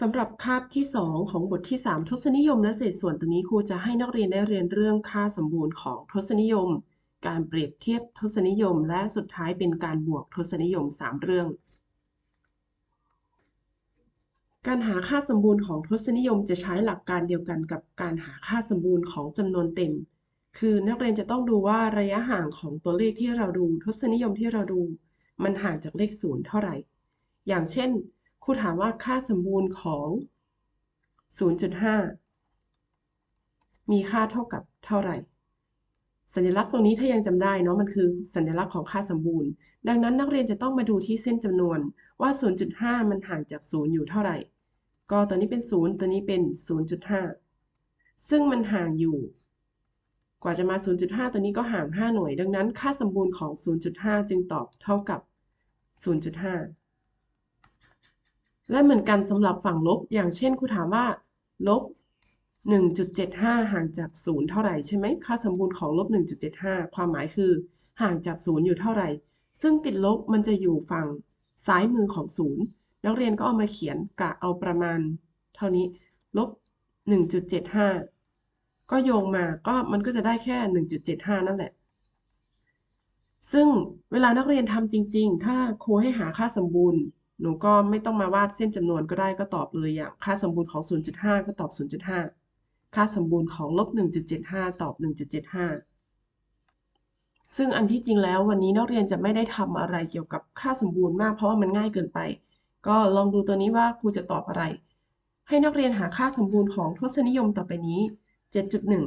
สำหรับคาบที่ 2 ของบทที่ 3 ทศนิยมและเศษส่วนตัวนี้ครูจะให้นักเรียนได้เรียนเรื่องค่าสมบูรณ์ของทศนิยม การเปรียบเทียบทศนิยม และสุดท้ายเป็นการบวกทศนิยม 3 เรื่อง การหาค่าสมบูรณ์ของทศนิยมจะใช้หลักการเดียวกันกับการหาค่าสมบูรณ์ของจำนวนเต็ม คือนักเรียนจะต้องดูว่าระยะห่างของตัวเลขที่เราดู ทศนิยมที่เราดู มันห่างจากเลขศูนย์เท่าไหร่ อย่างเช่น ครูถามว่าค่าสมบูรณ์ของ 0.5 มีค่าเท่ากับเท่าไหร่ สัญลักษณ์ตรงนี้ถ้ายังจำได้เนาะมันคือสัญลักษณ์ของค่าสมบูรณ์ ดังนั้นนักเรียนจะต้องมาดูที่เส้นจำนวนว่า 0.5 มันห่างจาก 0 อยู่เท่าไหร่ ก็ตัวนี้เป็น 0 ตัวนี้เป็น 0.5 ซึ่งมันห่างอยู่ กว่าจะมา 0.5 ตัวนี้ก็ห่าง 5 หน่วย ดังนั้นค่าสมบูรณ์ของ 0.5 จึงตอบเท่ากับ 0.5 และเหมือนกันสำหรับฝั่งลบ อย่างเช่นครูถามว่า ลบ 1.75 ห่างจาก 0 เท่าไหร่ใช่ไหมค่าสมบูรณ์ของลบ 1.75 ความหมายคือ ห่างจาก 0 อยู่เท่าไหร่ ซึ่งติดลบมันจะอยู่ฝั่งซ้ายมือของ 0 นักเรียนก็เอามาเขียนกะเอาประมาณ เท่านี้ ลบ 1.75 ก็โยงมาก็มันก็จะได้แค่ 1.75 นั่นแหละซึ่งเวลานักเรียนทำจริง ๆ ถ้าครูให้หาค่าสมบูรณ์ หนูก็ไม่ต้องมาวาดเส้นจำนวนก็ได้ก็ตอบเลยอย่างค่าสมบูรณ์ของ 0.5 ก็ตอบ 0.5 ค่าสมบูรณ์ของลบ 1.75 ตอบ 1.75 ซึ่งอันที่จริงแล้ววันนี้นักเรียนจะไม่ได้ทำอะไรเกี่ยวกับค่าสมบูรณ์มากเพราะว่ามันง่ายเกินไป ก็ลองดูตัวนี้ว่าครูจะตอบอะไร ให้นักเรียนหาค่าสมบูรณ์ของทศนิยมต่อไปนี้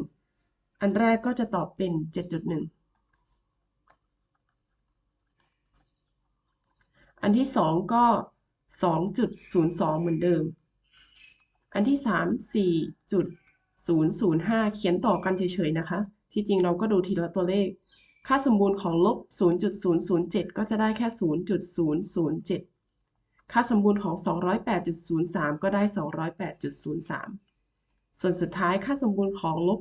7.1 อันแรกก็จะตอบเป็น 7.1 อันที่ 2 ก็ 2.02 เหมือนเดิม อันที่ 3 4.005 เขียนต่อกันเฉยๆนะคะ ที่จริงเราก็ดูทีละตัวเลข ค่าสมบูรณ์ของลบ 0.007 ก็จะได้แค่ 0.007 ค่าสมบูรณ์ของ 208.03 ก็ได้ 208.03 ส่วนสุดท้ายค่าสมบูรณ์ของลบ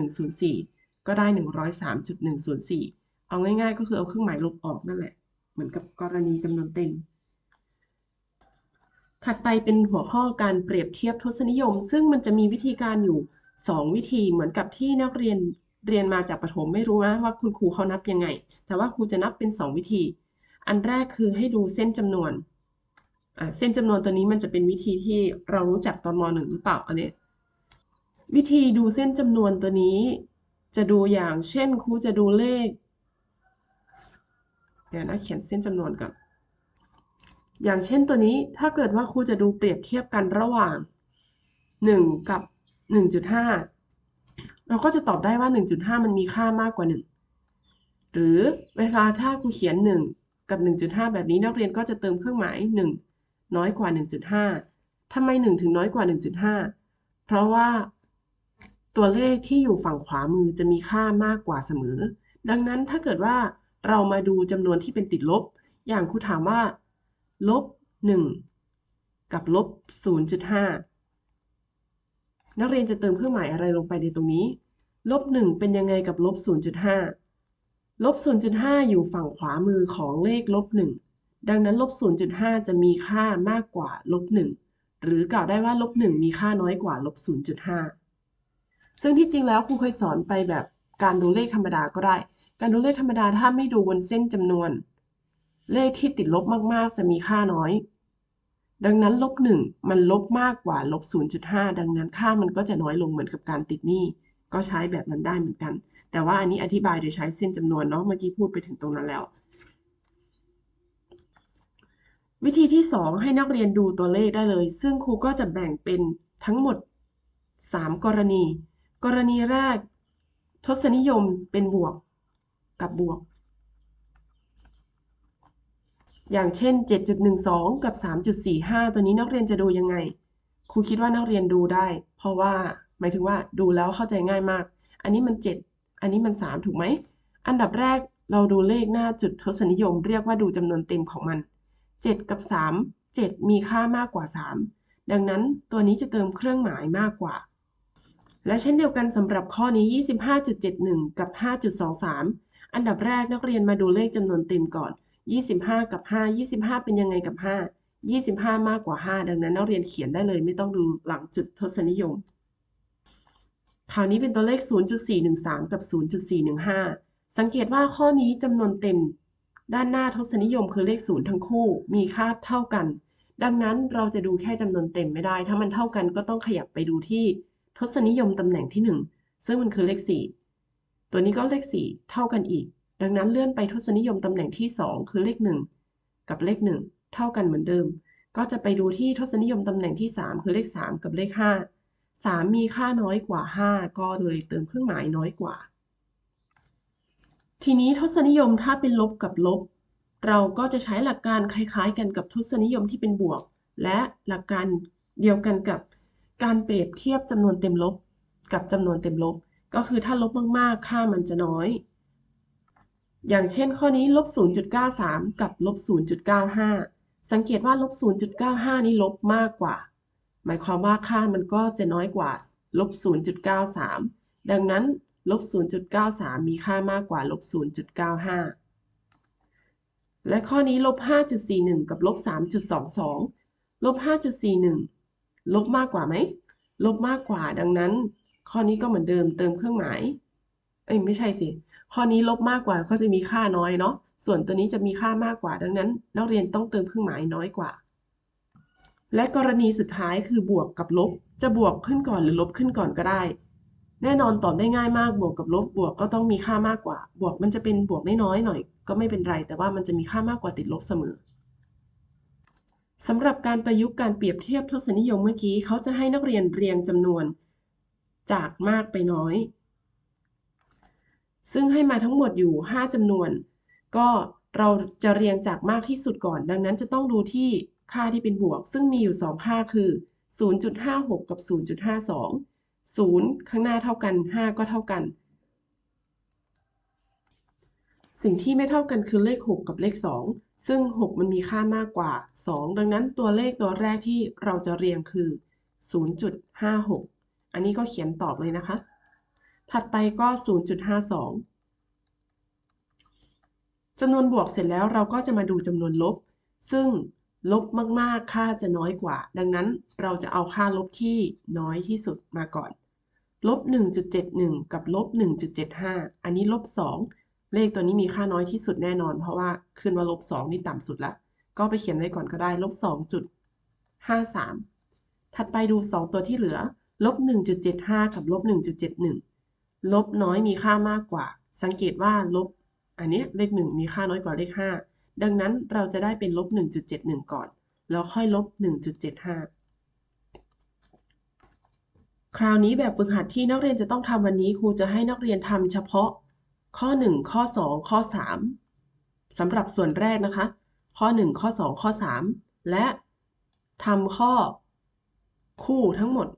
103.104 ก็ได้ 103.104 เอาง่ายๆ ก็คือเอาเครื่องหมายลบออกนั่นแหละ มือนกับกรณีจำนวนเต็ม ถัดไปเป็นหัวข้อการเปรียบเทียบทศนิยม ซึ่งมันจะมีวิธีการอยู่ 2 วิธีเหมือนกับที่นักเรียนเรียนมาจากประถมไม่รู้นะว่าคุณครูเขานับยังไง แต่ว่าครูจะนับเป็น 2 วิธี อันแรกคือให้ดูเส้นจำนวน เส้นจำนวนตัวนี้มันจะเป็นวิธีที่เรารู้จักตอนม .1 หรือเปล่าอันนี้วิธีดูเส้นจำนวนตัวนี้ จะดูอย่างเช่นครูจะดูเลข เดี๋ยวนะเขียนเส้นจำนวนก่อน อย่างเช่นตัวนี้ถ้าเกิดว่าครูจะดูเปรียบเทียบกันระหว่าง 1 กับ 1.5 เราก็จะตอบได้ว่า 1.5 มันมีค่ามากกว่า 1 หรือเวลาถ้าครูเขียน 1 กับ 1.5 แบบนี้นักเรียนก็จะเติมเครื่องหมาย 1 น้อยกว่า 1.5ทำไม 1 ถึงน้อยกว่า 1.5 เพราะว่าตัวเลขที่อยู่ฝั่งขวามือจะมีค่ามากกว่าเสมอ ดังนั้นถ้าเกิดว่า เรามาดูจำนวนที่เป็นติดลบ อย่างครูถามว่า ลบ 1 กับลบ 0.5 นักเรียนจะเติมเครื่องหมายอะไรลงไปในตรงนี้ ลบ 1 เป็นยังไงกับลบ 0.5 ลบ 0.5 อยู่ฝั่งขวามือของเลขลบ 1 ดังนั้นลบ 0.5 จะมีค่ามากกว่าลบ 1 หรือกล่าวได้ว่าลบ 1 มีค่าน้อยกว่าลบ 0.5 ซึ่งที่จริงแล้วครูเคยสอนไปแบบการดูเลขธรรมดาก็ได้ การดูเลขธรรมดาถ้าไม่ดูบนเส้นจำนวน เลขที่ติดลบมากๆ จะมีค่าน้อย ดังนั้นลบ1มันลบมากกว่าลบ0.5 ดังนั้นค่ามันก็จะน้อยลงเหมือนกับการติดหนี้ ก็ใช้แบบนั้นได้เหมือนกัน แต่ว่าอันนี้อธิบายโดยใช้เส้นจำนวนเนาะเมื่อกี้พูดไปถึงตรงนั้นแล้ว วิธีที่ 2 ให้นักเรียนดูตัวเลขได้เลย ซึ่งครูก็จะแบ่งเป็นทั้งหมด 3 กรณี กรณีแรก ทศนิยมเป็นบวก กับบวก อย่างเช่น 7.12 กับ 3.45 ตัวนี้นักเรียนจะดูยังไง ครูคิดว่านักเรียนดูได้ เพราะว่าหมายถึงว่าดูแล้วเข้าใจง่ายมาก อันนี้มัน 7 อันนี้มัน 3 ถูกไหม อันดับแรกเราดูเลขหน้าจุดทศนิยม เรียกว่าดูจำนวนเต็มของมัน 7 กับ 3 7 มีค่ามากกว่า 3 ดังนั้นตัวนี้จะเติมเครื่องหมายมากกว่าและเช่นเดียวกันสำหรับข้อนี้ 25.71 กับ 5.23 อันดับแรกนักเรียนมาดูเลขจำนวนเต็มก่อน 25 กับ 5 25 เป็นยังไงกับ25 มากกว่า 5 ดังนั้นนักเรียนเขียนได้เลยไม่ต้องดูหลังจุดทศนิยม คราวนี้เป็นตัวเลข 0.413 กับ 0.415 สังเกตว่าข้อนี้จำนวนเต็ม ด้านหน้าทศนิยมคือเลข 0 ทั้งคู่ มีค่าเท่ากัน ดังนั้นเราจะดูแค่จำนวนเต็มไม่ได้ ถ้ามันเท่ากันก็ต้องขยับไปดูที่ทศนิยมตำแหน่งที่ 1 ซึ่งมันคือเลข 4 ตัวนี้ก็เลข 4 เท่ากันอีก ดังนั้นเลื่อนไปทศนิยมตำแหน่งที่ 2 คือเลข 1 กับเลข 1 เท่ากันเหมือนเดิม ก็จะไปดูที่ทศนิยมตำแหน่งที่ 3 คือเลข 3 กับเลข 5 3 มีค่าน้อยกว่า 5 ก็เลยเติมเครื่องหมายน้อยกว่า ทีนี้ทศนิยมถ้าเป็นลบกับลบ เราก็จะใช้หลักการคล้าย ๆ กันกับทศนิยมที่เป็นบวก และหลักการเดียวกันกับการเปรียบเทียบจำนวนเต็มลบ กับจำนวนเต็มลบ ก็คือถ้าลบมากๆ ค่ามันจะน้อย อย่างเช่นข้อนี้ลบ 0.93 กับลบ 0.95 สังเกตว่าลบ 0.95 นี้ลบมากกว่า หมายความว่าค่ามันก็จะน้อยกว่าลบ 0.93 ดังนั้นลบ 0.93 มีค่ามากกว่าลบ 0.95 และข้อนี้ลบ 5.41 กับลบ 3.22 ลบ 5.41 ลบมากกว่าไหม ลบมากกว่าดังนั้น ข้อนี้ก็เหมือนเดิมเติมเครื่องหมาย เอ้ยไม่ใช่สิ ข้อนี้ลบมากกว่าก็จะมีค่าน้อยเนาะ ส่วนตัวนี้จะมีค่ามากกว่า ดังนั้น นักเรียนต้องเติมเครื่องหมายน้อยกว่า และกรณีสุดท้ายคือบวกกับลบ จะบวกขึ้นก่อนหรือลบขึ้นก่อนก็ได้ แน่นอนตอบได้ง่ายมาก บวกกับลบ บวกก็ต้องมีค่ามากกว่า บวกมันจะเป็นบวกน้อยๆหน่อย ก็ไม่เป็นไร แต่ว่ามันจะมีค่ามากกว่าติดลบเสมอสำหรับการประยุกต์การเปรียบเทียบทศนิยมเมื่อกี้ เขาจะให้นักเรียนเรียงจำนวน จากมากไปน้อย ซึ่งให้มาทั้งหมดอยู่ 5จำนวน ก็เราจะเรียงจากมากที่สุดก่อน ดังนั้นจะต้องดูที่ค่าที่เป็นบวก ซึ่งมีอยู่ 2 ค่าคือ 0.56 กับ 0.52 0 ข้างหน้าเท่ากัน 5 ก็เท่ากัน สิ่งที่ไม่เท่ากันคือเลข 6 กับเลข 2 ซึ่ง 6 มันมีค่ามากกว่า 2 ดังนั้นตัวเลขตัวแรกที่เราจะเรียงคือ 0.56 อันนี้ก็เขียนตอบเลยนะคะ ถัดไปก็ 0.52จำนวนบวกเสร็จแล้วเราก็จะมาดูจำนวนลบ ซึ่งลบมากๆ ค่าจะน้อยกว่า ดังนั้นเราจะเอาค่าลบที่น้อยที่สุดมาก่อน ลบ 1.71 กับลบ 1.75 อันนี้ลบ 2 เลขตัวนี้มีค่าน้อยที่สุดแน่นอน เพราะว่าขึ้นว่าลบ 2 นี่ต่ำสุดละ ก็ไปเขียนไว้ก่อนก็ได้ ลบ 2.53 ถัดไปดู 2 ตัวที่เหลือ ลบ 1.75 กับลบ 1.71 ลบน้อยมีค่ามากกว่า สังเกตว่าลบ อันนี้เลข 1 มีค่าน้อยกว่าเลข 5 ดังนั้นเราจะได้เป็นลบ 1.71 ก่อน แล้วค่อยลบ 1.75 คราวนี้แบบฝึกหัดที่นักเรียนจะต้องทำวันนี้ครูจะให้นักเรียนทำเฉพาะ ข้อ 1 ข้อ 2 ข้อ 3สำหรับส่วนแรกนะคะ ข้อ 1 ข้อ 2 ข้อ 3 และทำข้อคู่ทั้งหมด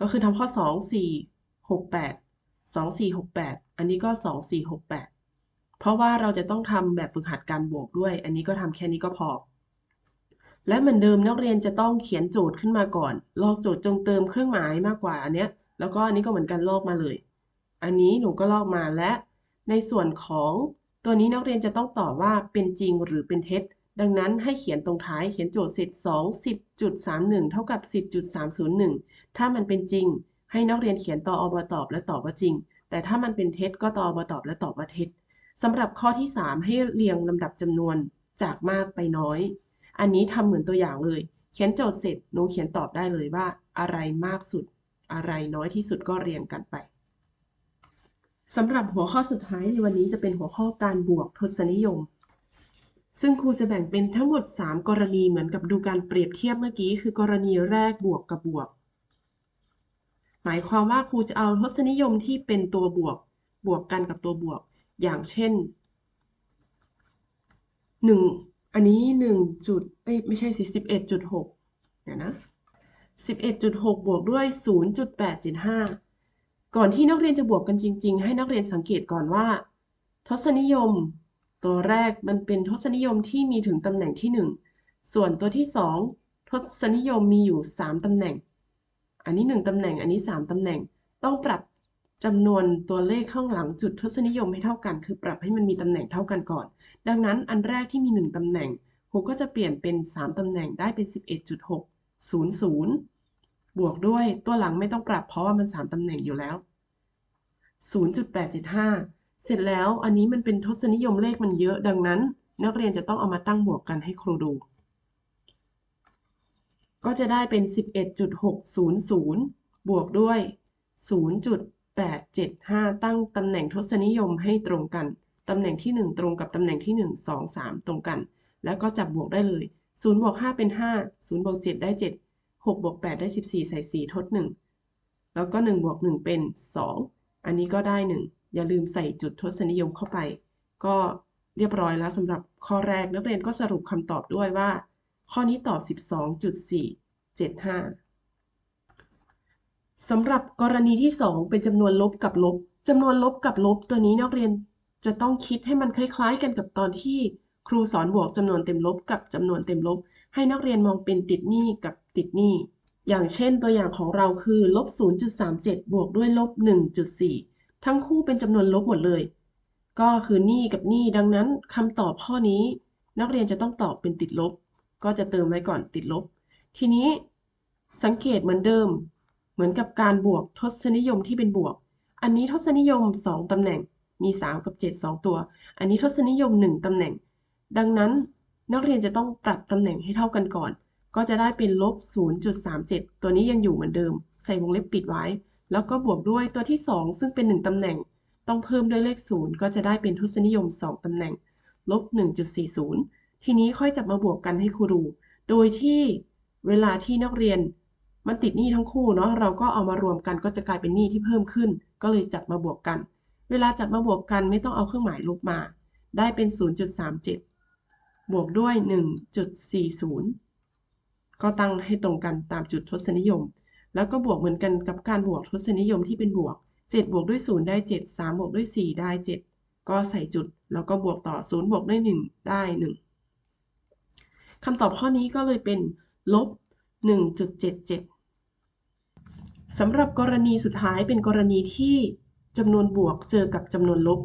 ก็คือทำข้อ 2 4 6 8 2 4 6 8 อันนี้ก็ 2 4 6 8 เพราะว่าเราจะต้องทำแบบฝึกหัดการบวกด้วย อันนี้ก็ทำแค่นี้ก็พอ และเหมือนเดิมนักเรียนจะต้องเขียนโจทย์ขึ้นมาก่อน ลอกโจทย์จงเติมเครื่องหมายมากกว่าอันเนี้ย แล้วก็อันนี้ก็เหมือนกันลอกมาเลย อันนี้หนูก็ลอกมาและ ในส่วนของตัวนี้นักเรียนจะต้องตอบว่าเป็นจริงหรือเป็นเท็จ ดังนั้นให้เขียนตรงท้ายเขียนโจทย์เสร็จ 2 10.31 เท่ากับ 10.301 ถ้ามันเป็นจริง ให้นักเรียนเขียนตออบตอบและตอบว่าจริง แต่ถ้ามันเป็นเท็จก็ตออบตอบและตอบว่าเท็จสำหรับข้อที่ 3 ให้เรียงลำดับจำนวนจากมากไปน้อย อันนี้ทำเหมือนตัวอย่างเลย เขียนโจทย์เสร็จหนูเขียนตอบได้เลยว่า อะไรมากสุด อะไรน้อยที่สุดก็เรียงกันไปสำหรับหัวข้อสุดท้ายในวันนี้จะเป็นหัวข้อการบวกทศนิยม ซึ่งครูจะแบ่งเป็นทั้งหมด 3 กรณีเหมือนกับดูการเปรียบเทียบเมื่อกี้ คือกรณีแรกบวกกับบวก หมายความว่าครูจะเอาทศนิยมที่เป็นตัวบวก บวกกันกับตัวบวก อย่างเช่น 1 อันนี้1จุดเอ้ยไม่ใช่สิ11.6เดี๋ยวนะ11.6 บวกด้วย 0.875 ก่อนที่นักเรียนจะบวกกันจริง ๆ ให้นักเรียนสังเกตก่อนว่า ทศนิยม ตัวแรกมันเป็นทศนิยมที่มีถึงตำแหน่งที่ 1 ส่วนตัวที่ 2 ทศนิยมมีอยู่ 3ตำแหน่ง อันนี้ 1ตำแหน่ง อันนี้ 3ตำแหน่ง ต้องปรับจำนวนตัวเลขข้างหลังจุดทศนิยมให้เท่ากัน คือปรับให้มันมีตำแหน่งเท่ากันก่อน ดังนั้นอันแรกที่มี 1ตำแหน่งครูรูก็จะเปลี่ยนเป็น 3ตำแหน่งได้เป็น 11.600 บวกด้วยตัวหลังไม่ต้องปรับเพราะว่ามัน 3ตำแหน่งอยู่แล้ว 0.875 เสร็จแล้วอันนี้มันเป็นทศนิยมเลขมันเยอะดังนั้น นักเรียนจะต้องเอามาตั้งบวกกันให้ครูดู ก็จะได้เป็น 11.600 บวกด้วย 0.875 ตั้งตำแหน่งทศนิยมให้ตรงกัน ตำแหน่งที่ 1 ตรงกับตำแหน่งที่ 1 2 3 ตรงกัน แล้วก็จับบวกได้เลย 0 บวก 5 เป็น 5 0 บวก 7 ได้ 7 6บวก8ได้ 14 ใส่ 4 ทด 1 แล้วก็ 1 บวก 1 เป็น 2 อันนี้ก็ได้ 1 อย่าลืมใส่จุดทศนิยมเข้าไป ก็เรียบร้อยแล้วสำหรับข้อแรกนักเรียนก็สรุปคำตอบด้วยว่า ข้อนี้ตอบ 12.475สำหรับกรณีที่ 2 เป็นจำนวนลบกับลบจำนวนลบกับลบตัวนี้นักเรียนจะต้องคิดให้มันคล้าย ๆ กันกับตอนที่ครูสอนบวกจำนวนเต็มลบกับจำนวนเต็มลบ ให้นักเรียนมองเป็นติดหนี้กับติดหนี้อย่างเช่นตัวอย่างของเราคือลบ0.37 บวกด้วยลบ1.4 ทั้งคู่เป็นจำนวนลบหมดเลย ก็คือหนี้กับหนี้ดังนั้นคำตอบข้อนี้ นักเรียนจะต้องตอบเป็นติดลบ ก็จะเติมไว้ก่อนติดลบ ทีนี้สังเกตเหมือนเดิม เหมือนกับการบวกทศนิยมที่เป็นบวก อันนี้ทศนิยม 2ตำแหน่งมี 3 กับ 7 2 ตัว อันนี้ทศนิยม 1ตำแหน่ง ดังนั้นนักเรียนจะต้องปรับตำแหน่งให้เท่ากันก่อน ก็จะได้เป็นลบ 0.37 ตัวนี้ยังอยู่เหมือนเดิม ใส่วงเล็บปิดไว้ แล้วก็บวกด้วยตัวที่ 2 ซึ่งเป็น 1 ตำแหน่ง ต้องเพิ่มด้วยเลข 0 ก็จะได้เป็นทศนิยม 2 ตำแหน่ง ลบ 1.40 ทีนี้ค่อยจับมาบวกกันให้ครูดู โดยที่เวลาที่นักเรียนมันติดหนี้ทั้งคู่เนาะ เราก็เอามารวมกันก็จะกลายเป็นหนี้ที่เพิ่มขึ้น ก็เลยจับมาบวกกัน เวลาจับมาบวกกันไม่ต้องเอาเครื่องหมายลบมา ได้เป็น 0.37 บวกด้วย 1.40 ก็ตั้งให้ตรงกันตามจุดทศนิยม แล้วก็บวกเหมือนกันกับการบวกทศนิยมที่เป็นบวก 7 บวกด้วย 0 ได้ 7 3 บวกด้วย 4 ได้ 7 ก็ใส่จุด แล้วก็บวกต่อ 0 บวกด้วย 1 ได้ 1คำตอบข้อนี้ก็เลยเป็นลบ 1.77สำหรับกรณีสุดท้ายเป็นกรณีที่จำนวนบวกเจอกับจำนวนลบ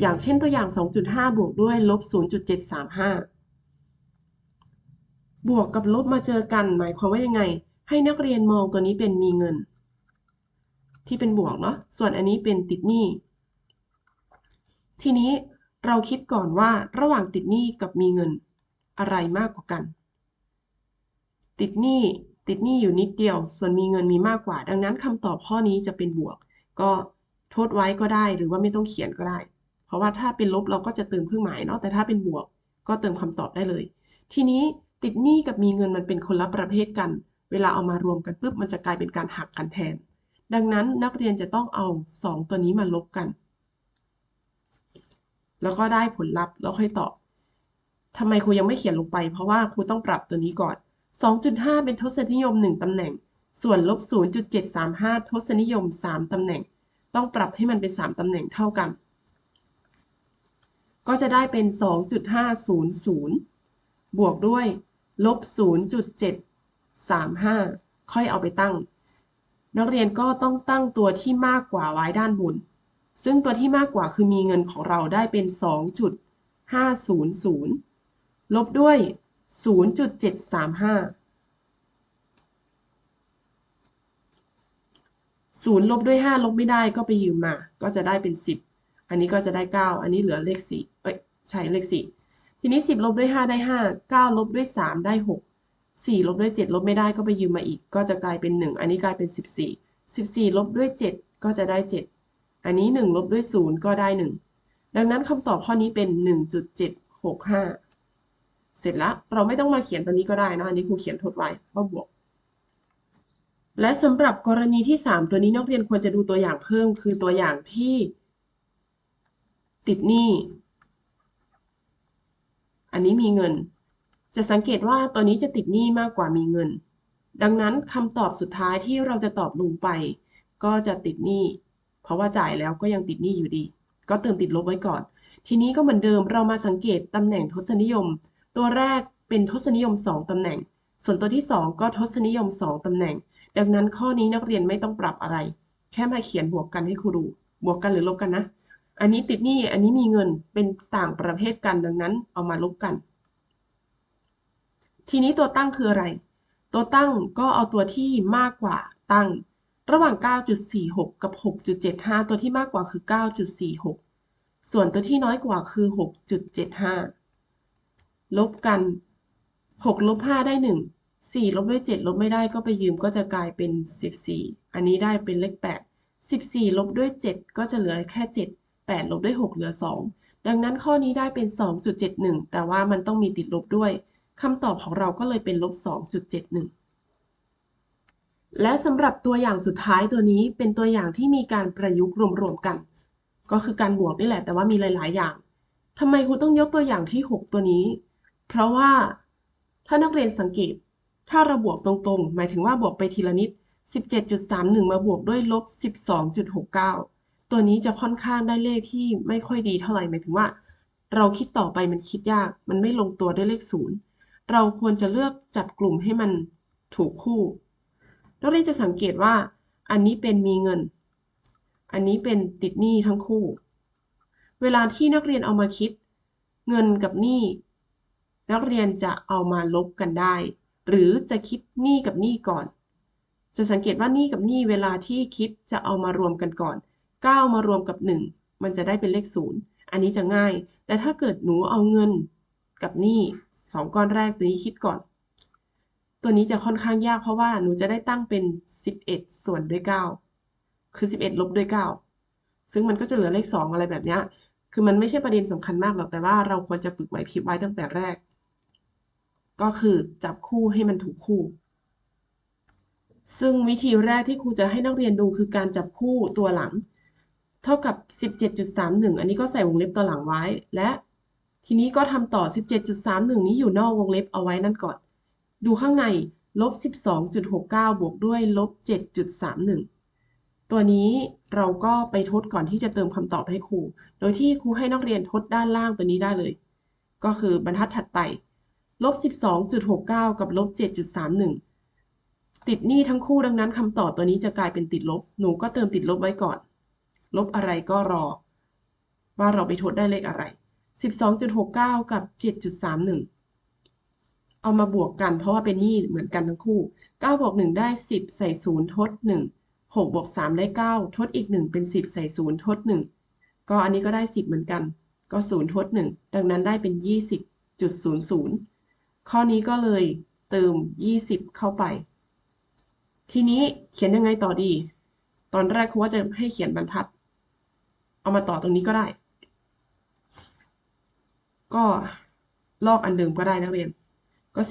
อย่างเช่นตัวอย่าง 2.5 บวกด้วยลบ 0.735 บวกกับลบมาเจอกัน หมายความว่ายังไง ให้นักเรียนมองตัวนี้เป็นมีเงิน ที่เป็นบวกเนาะ ส่วนอันนี้เป็นติดหนี้ ทีนี้เราคิดก่อนว่าระหว่างติดหนี้กับมีเงินอะไรมากกว่ากัน ติดหนี้ติดหนี้อยู่นิดเดียว ส่วนมีเงินมีมากกว่า ดังนั้นคำตอบข้อนี้จะเป็นบวก ก็โทษไว้ก็ได้หรือว่าไม่ต้องเขียนก็ได้ เพราะว่าถ้าเป็นลบเราก็จะเติมเครื่องหมายเนาะแต่ถ้าเป็นบวก ก็เติมคำตอบได้เลย ทีนี้ติดหนี้กับมีเงินมันเป็นคนละประเภทกัน เวลาเอามารวมกันปุ๊บมันจะกลายเป็นการหักกันแทน ดังนั้นนักเรียนจะต้องเอา 2 ตัวนี้มาลบกัน แล้วก็ได้ผลลัพธ์แล้วค่อยตอบทำไมครูยังไม่เขียนลงไป เพราะว่าครูต้องปรับตัวนี้ก่อน 2.5 เป็นทศนิยม 1ตำแหน่ง ส่วนลบ 0.735 ทศนิยม 3ตำแหน่ง ต้องปรับให้มันเป็น 3ตำแหน่งเท่ากัน ก็จะได้เป็น 2.500 บวกด้วยลบ 35 ค่อยเอาไปตั้ง นักเรียนก็ต้องตั้งตัวที่มากกว่าไว้ด้านบน ซึ่งตัวที่มากกว่าคือมีเงินของเราได้เป็น 2.500 ลบด้วย 0.735 0ลบด้วย 5 ลบไม่ได้ก็ไปยืมมา ก็จะได้เป็น 10 อันนี้ก็จะได้ 9 อันนี้เหลือเลข4เอ้ยใช่เลข4ทีนี้ 10 ลบด้วย 5 ได้ 5 9 ลบด้วย 3 ได้6 4ลบด้วย 7 ลบไม่ได้ก็ไปยืมมาอีก ก็จะกลายเป็น 1 อันนี้กลายเป็น 14 14 ลบด้วย 7 ก็จะได้ 7 อันนี้ 1 ลบด้วย 0 ก็ได้ 1 ดังนั้นคำตอบข้อนี้เป็น 1.765 เสร็จแล้วเราไม่ต้องมาเขียนตัวนี้ก็ได้นะอันนี้ครูเขียนทดไว้ว่าบวก และสำหรับกรณีที่ 3 ตัวนี้นักเรียนควรจะดูตัวอย่างเพิ่ม คือตัวอย่างที่ ติดหนี้ อันนี้มีเงิน จะสังเกตว่าตัวนี้จะติดหนี้มากกว่ามีเงิน ดังนั้นคำตอบสุดท้ายที่เราจะตอบลงไป ก็จะติดหนี้ เพราะว่าจ่ายแล้วก็ยังติดหนี้อยู่ดี ก็เติมติดลบไว้ก่อน ทีนี้ก็เหมือนเดิมเรามาสังเกตตำแหน่งทศนิยม ตัวแรกเป็นทศนิยม 2ตำแหน่ง ส่วนตัวที่ 2 ก็ทศนิยม 2ตำแหน่ง ดังนั้นข้อนี้นักเรียนไม่ต้องปรับอะไร แค่มาเขียนบวกกันให้ครูดู บวกกันหรือลบกันนะ อันนี้ติดหนี้ อันนี้มีเงิน เป็นต่างประเภทกัน ดังนั้นเอามาลบกัน ทีนี้ตัวตั้งคืออะไร ตัวตั้งก็เอาตัวที่มากกว่าตั้ง ระหว่าง 9.46 กับ 6.75 ตัวที่มากกว่าคือ 9.46 ส่วนตัวที่น้อยกว่าคือ 6.75 ลบกัน 6 ลบ 5 ได้ 1 4 ลบด้วย 7 ลบไม่ได้ก็ไปยืมก็จะกลายเป็น 14 อันนี้ได้เป็นเลข 8 14 ลบด้วย 7 ก็จะเหลือแค่ 7 8 ลบด้วย 6 เหลือ 2 ดังนั้นข้อนี้ได้เป็น 2.71 แต่ว่ามันต้องมีติดลบด้วย คำตอบของเราก็เลยเป็นลบ 2.71 และสำหรับตัวอย่างสุดท้ายตัวนี้เป็นตัวอย่างที่มีการประยุกต์รวมๆกัน ก็คือการบวกนี่แหละแต่ว่ามีหลาย ๆ อย่างทำไมครูต้องยกตัวอย่างที่ 6 ตัวนี้ เพราะว่าถ้านักเรียนสังเกต ถ้าเราบวกตรงๆ หมายถึงว่าบวกไปทีละนิด 17.31 มาบวกด้วยลบ 12.69 ตัวนี้จะค่อนข้างได้เลขที่ไม่ค่อยดีเท่าไหร่หมายถึงว่า เราคิดต่อไปมันคิดยาก มันไม่ลงตัวด้วยเลขศูนย์ เราควรจะเลือกจัดกลุ่มให้มันถูกคู่ นักเรียนจะสังเกตว่า อันนี้เป็นมีเงิน อันนี้เป็นติดหนี้ทั้งคู่ เวลาที่นักเรียนเอามาคิด เงินกับหนี้ นักเรียนจะเอามาลบกันได้ หรือจะคิดหนี้กับหนี้ก่อน จะสังเกตว่าหนี้กับหนี้เวลาที่คิดจะเอามารวมกันก่อน 9 มารวมกับ 1 มันจะได้เป็นเลข 0 อันนี้จะง่าย แต่ถ้าเกิดหนูเอาเงิน กับหนี้2ก้อนแรกตัวนี้คิดก่อน ตัวนี้จะค่อนข้างยากเพราะว่าหนูจะได้ตั้งเป็น 11 ส่วนด้วย 9 คือ 11 ลบด้วย 9 ซึ่งมันก็จะเหลือเลข 2 อะไรแบบเนี้ยคือมันไม่ใช่ประเด็นสำคัญมากหรอกแต่ว่าเราควรจะฝึกไหวพริบไว้ตั้งแต่แรก ก็คือจับคู่ให้มันถูกคู่ ซึ่งวิธีแรกที่ครูจะให้นักเรียนดูคือการจับคู่ตัวหลัง เท่ากับ 17.31 อันนี้ก็ใส่วงเล็บตัวหลังไว้ และ ทีนี้ก็ทำต่อ 17.31 นี้อยู่นอกวงเล็บเอาไว้นั่นก่อน ดูข้างในลบ 12.69 บวกด้วยลบ 7.31 ตัวนี้เราก็ไปทดก่อนที่จะเติมคำตอบให้ครู โดยที่ครูให้นักเรียนทดด้านล่างตัวนี้ได้เลย ก็คือบรรทัดถัดไป ลบ 12.69 กับลบ 7.31 ติดหนี้ทั้งคู่ดังนั้นคำตอบตัวนี้จะกลายเป็นติดลบ หนูก็เติมติดลบไว้ก่อน ลบอะไรก็รอ ว่าเราไปทดได้เลขอะไร 12.69 กับ 7.31 เอามาบวกกันเพราะว่าเป็นหนี้เหมือนกันทั้งคู่ 9 บวก 1 ได้ 10 ใส่ 0 ทด 1 6บวก3ได้ 9 ทดอีก 1 เป็น 10 ใส่ 0 ทด 1 ก็อันนี้ก็ได้ 10 เหมือนกัน ก็ 0 ทด 1 ดังนั้นได้เป็น 20.00 ข้อนี้ก็เลยเติม 20 เข้าไป ทีนี้เขียนยังไงต่อดี ตอนแรกครูว่าจะให้เขียนบรรทัด เอามาต่อตรงนี้ก็ได้ ก็ลอกอันเดิมก็ได้นักเรียน ก็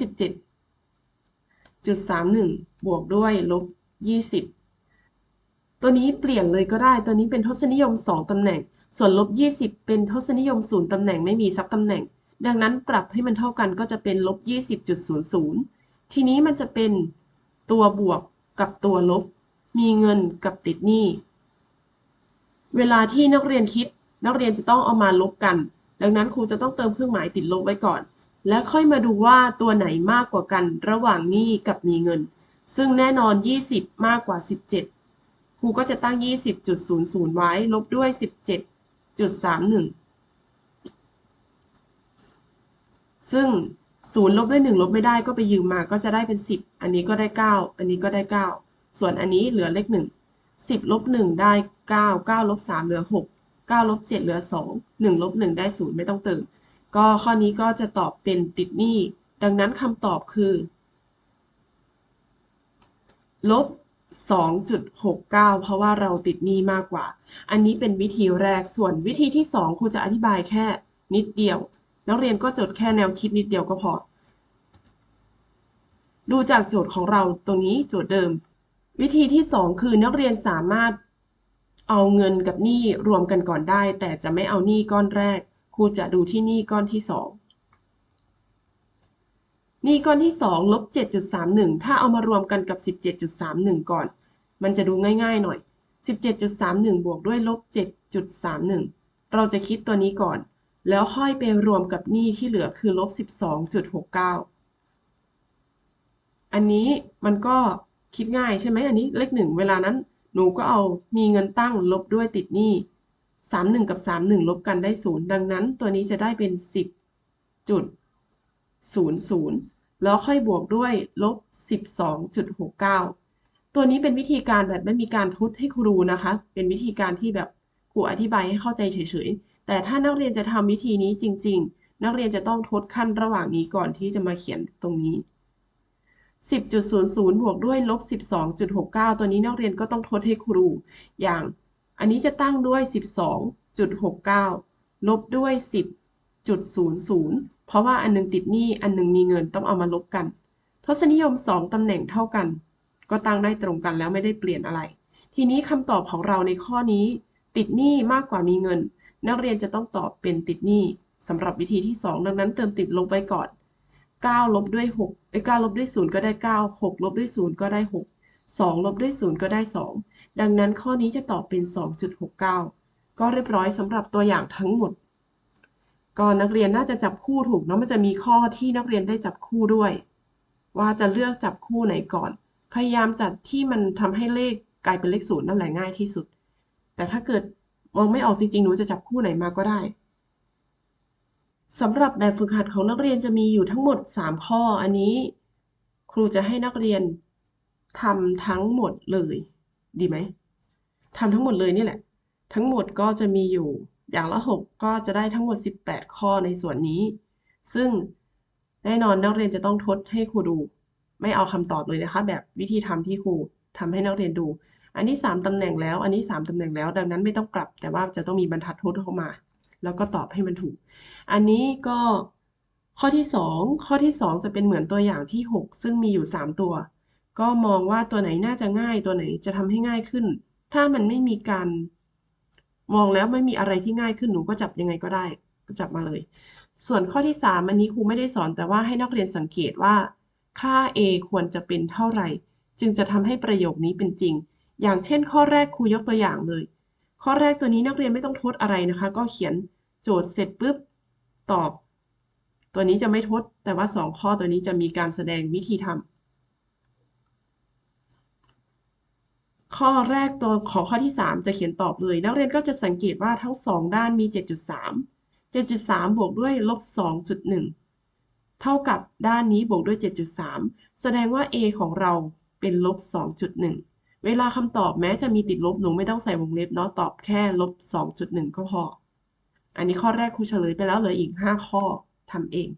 17.31บวกด้วยลบ20ตัวนี้เปลี่ยนเลยก็ได้ ตัวนี้เป็นทศนิยม2ตำแหน่ง ส่วนลบ20เป็นทศนิยม0ตำแหน่งไม่มีสักตำแหน่ง ดังนั้นปรับให้มันเท่ากันก็จะเป็นลบ20.00ทีนี้มันจะเป็นตัวบวกกับตัวลบ มีเงินกับติดหนี้ เวลาที่นักเรียนคิดนักเรียนจะต้องเอามาลบกัน ดังนั้นครูจะต้องเติมเครื่องหมายติดลบไว้ก่อน แล้วค่อยมาดูว่าตัวไหนมากกว่ากันระหว่างหนี้กับมีเงิน ซึ่งแน่นอน 20 มากกว่า 17 ครูก็จะตั้ง 20.00 ไว้ ลบด้วย 17.31 ซึ่ง 0 ลบด้วย 1 ลบไม่ได้ก็ไปยืมมาก็จะได้เป็น 10 อันนี้ก็ได้ 9 อันนี้ก็ได้ 9 ส่วนอันนี้เหลือเลข 1 10 ลบ 1 ได้ 9 9 ลบ 3 เหลือ 6 9ลบ7เหลือ 2 1ลบ1ได้ 0 ไม่ต้องเติม ก็ข้อนี้ก็จะตอบเป็นติดหนี้ ดังนั้นคำตอบคือลบ2.69 เพราะว่าเราติดหนี้มากกว่า อันนี้เป็นวิธีแรก ส่วนวิธีที่ 2 ครูจะอธิบายแค่นิดเดียว นักเรียนก็จดแค่แนวคิดนิดเดียวก็พอ ดูจากโจทย์ของเราตรงนี้โจทย์เดิม วิธีที่ 2 คือนักเรียนสามารถ เอาเงินกับหนี้รวมกันก่อนได้ แต่จะไม่เอาหนี้ก้อนแรก ครูจะดูที่หนี้ก้อนที่2หนี้ก้อนที่2ลบ7.31 ถ้าเอามารวมกันกับ 17.31 ก่อน มันจะดูง่ายๆหน่อย 17.31 บวกด้วยลบ7.31 เราจะคิดตัวนี้ก่อน แล้วค่อยไปรวมกับหนี้ที่เหลือคือลบ12.69 อันนี้มันก็คิดง่ายใช่ไหมอันนี้เลขหนึ่งเวลานั้น หนูก็เอามีเงินตั้งลบด้วยติดหนี้31 กับ 31 ลบกันได้ 0 ดังนั้นตัวนี้จะได้เป็น 10.00 แล้วค่อยบวกด้วยลบ 12.69 ตัวนี้เป็นวิธีการแบบไม่มีการทดให้ครูนะคะ เป็นวิธีการที่แบบครูอธิบายให้เข้าใจเฉยๆ แต่ถ้านักเรียนจะทำวิธีนี้จริง ๆ นักเรียนจะต้องทดขั้นระหว่างนี้ก่อนที่จะมาเขียนตรงนี้ 10.00 บวกด้วยลบ 12.69 ตัวนี้นักเรียนก็ต้องทดให้ครู อย่างอันนี้จะตั้งด้วย 12.69 ลบด้วย 10.00 เพราะว่าอันหนึงติดหนี้อันหนึงมีเงินต้องเอามาลบกัน ทศนิยม 2 ตำแหน่งเท่ากัน ก็ตั้งได้ตรงกันแล้วไม่ได้เปลี่ยนอะไร ทีนี้คำตอบของเราในข้อนี้ ติดหนี้มากกว่ามีเงิน นักเรียนจะต้องตอบเป็นติดหนี้สำหรับวิธีที่ 2 ดังนั้นเติมติดลบไว้ก่อน 9ลบด้วย6เอ้9ลบด้วย 0 ก็ได้ 9 6 ลบด้วย 0 ก็ได้ 6 2 ลบด้วย 0 ก็ได้ 2 ดังนั้นข้อนี้จะตอบเป็น 2.69 ก็เรียบร้อยสำหรับตัวอย่างทั้งหมดก็นักเรียนน่าจะจับคู่ถูกเนาะมันจะมีข้อที่นักเรียนได้จับคู่ด้วย ว่าจะเลือกจับคู่ไหนก่อน พยายามจัดที่มันทำให้เลขกลายเป็นเลขศูนย์นั่นแหละง่ายที่สุด แต่ถ้าเกิดมองไม่ออกจริงๆหนูจะจับคู่ไหนมาก็ได้ สำหรับแบบฝึกหัดของนักเรียนจะมีอยู่ทั้งหมด 3 ข้อ อันนี้ ครูจะให้นักเรียนทำทั้งหมดเลย ดีไหมทำทั้งหมดเลยนี่แหละ ทั้งหมดก็จะมีอยู่อย่างละ 6 ก็จะได้ทั้งหมด 18 ข้อในส่วนนี้ ซึ่งแน่นอนนักเรียนจะต้องทดให้ครูดู ไม่เอาคำตอบเลยนะคะ แบบวิธีทำที่ครูทำให้นักเรียนดู อันนี้ 3ตำแหน่งแล้ว อันนี้ 3ตำแหน่งแล้ว ดังนั้นไม่ต้องกลับ แต่ว่าจะต้องมีบรรทัดทดเข้ามา แล้วก็ตอบให้มันถูก อันนี้ก็ข้อที่ 2 ข้อที่ 2 จะเป็นเหมือนตัวอย่างที่ 6 ซึ่งมีอยู่ 3 ตัว ก็มองว่าตัวไหนน่าจะง่ายตัวไหนจะทำให้ง่ายขึ้น ถ้ามันไม่มีการ มองแล้วไม่มีอะไรที่ง่ายขึ้นหนูก็จับยังไงก็ได้ก็จับมาเลย ส่วนข้อที่ 3 อันนี้ครูไม่ได้สอนแต่ว่าให้นักเรียนสังเกตว่าค่า a ควรจะเป็นเท่าไหร่ จึงจะทำให้ประโยคนี้เป็นจริง อย่างเช่น ข้อแรกครูยกตัวอย่างเลย ข้อแรกตัวนี้นักเรียนไม่ต้องทดอะไรนะคะ ก็เขียนโจทย์เสร็จปุ๊บตอบ ตัวนี้จะไม่ทด แต่ว่า 2 ข้อตัวนี้จะมีการแสดงวิธีทำข้อแรกตัวของข้อที่ 3 จะเขียนตอบเลย นักเรียนก็จะสังเกตว่าทั้ง 2 ด้านมี 7.3 7.3 บวกด้วยลบ 2.1 เท่ากับด้านนี้บวกด้วย 7.3 แสดงว่า a ของเราเป็นลบ 2.1 เวลาคำตอบแม้จะมีติดลบหนูไม่ต้องใส่วงเล็บเนาะตอบแค่ลบ 2.1 ก็พอ อันนี้ข้อแรกครูเฉลยไปแล้วเหลืออีก 5 ข้อทำเอง